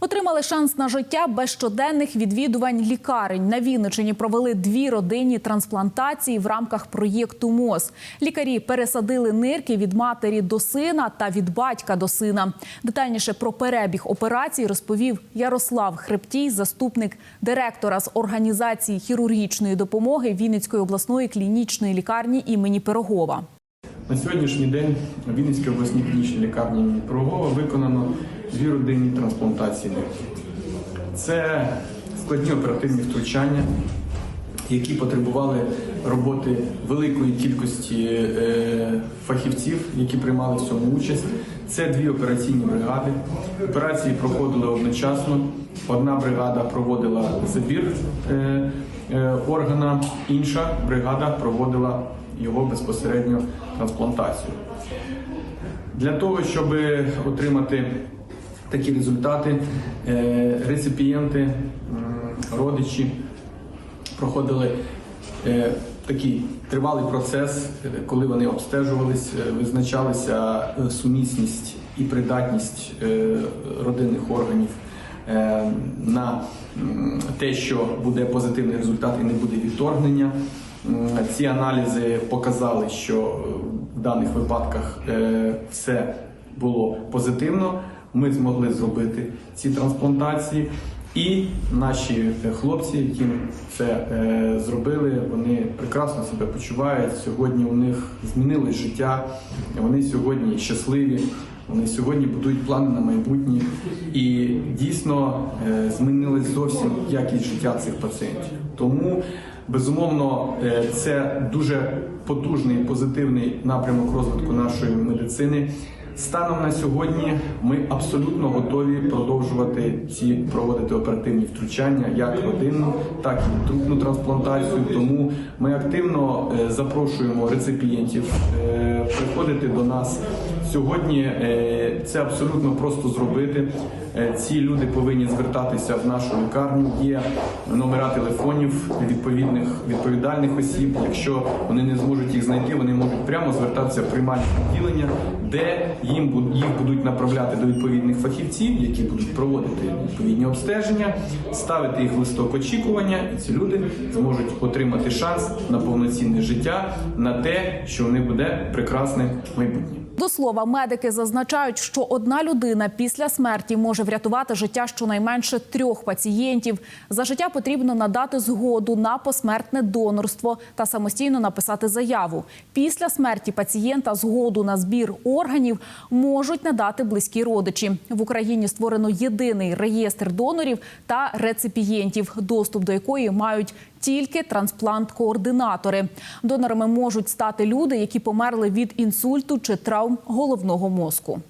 Отримали шанс на життя без щоденних відвідувань лікарень. На Вінничині провели дві родинні трансплантації в рамках проєкту МОЗ. Лікарі пересадили нирки від матері до сина та від батька до сина. Детальніше про перебіг операції розповів Ярослав Хребтій, заступник директора з організації хірургічної допомоги Вінницької обласної клінічної лікарні імені Пирогова. На сьогоднішній день в Вінницькій обласній клінічній лікарні імені Пирогова виконано дві родинні трансплантації. Це складні оперативні втручання, які потребували роботи великої кількості е, фахівців, які приймали в цьому участь. Це дві операційні бригади. Операції проходили одночасно. Одна бригада проводила забір е, е, органа, інша бригада проводила його безпосередньо трансплантацію. Для того, щоб отримати такі результати, е, реципієнти, родичі проходили е, такий тривалий процес, коли вони обстежувались, е, визначалася е, сумісність і придатність родинних органів на те, що буде позитивний результат і не буде відторгнення. М, Ці аналізи показали, що е, в даних випадках е, все було позитивно. Ми змогли зробити ці трансплантації. І наші е, хлопці, які це е, зробили, вони прекрасно себе почувають. Сьогодні у них змінилось життя. Вони сьогодні щасливі. Вони сьогодні будують плани на майбутнє, і дійсно е, змінилась зовсім якість життя цих пацієнтів. Тому безумовно е, це дуже потужний позитивний напрямок розвитку нашої медицини. Станом на сьогодні ми абсолютно готові продовжувати ці проводити оперативні втручання, як родинну, так і трупну трансплантацію. Тому ми активно е, запрошуємо реципієнтів приходити до нас. Сьогодні е, це абсолютно просто зробити. Е, Ці люди повинні звертатися в нашу лікарню. Є номера телефонів відповідних відповідальних осіб. Якщо вони не зможуть їх знайти, вони можуть прямо звертатися в приймальне відділення, де їм їх будуть направляти до відповідних фахівців, які будуть проводити відповідні обстеження, ставити їх в листок очікування, і ці люди зможуть отримати шанс на повноцінне життя, на те, що в них буде прекрасне майбутнє. До слова, медики зазначають, що одна людина після смерті може врятувати життя щонайменше трьох пацієнтів. За життя потрібно надати згоду на посмертне донорство та самостійно написати заяву. Після смерті пацієнта згоду на збір органів можуть надати близькі родичі. В Україні створено єдиний реєстр донорів та реципієнтів, доступ до якої мають тільки трансплант-координатори. Донорами можуть стати люди, які померли від інсульту чи травм головного мозку.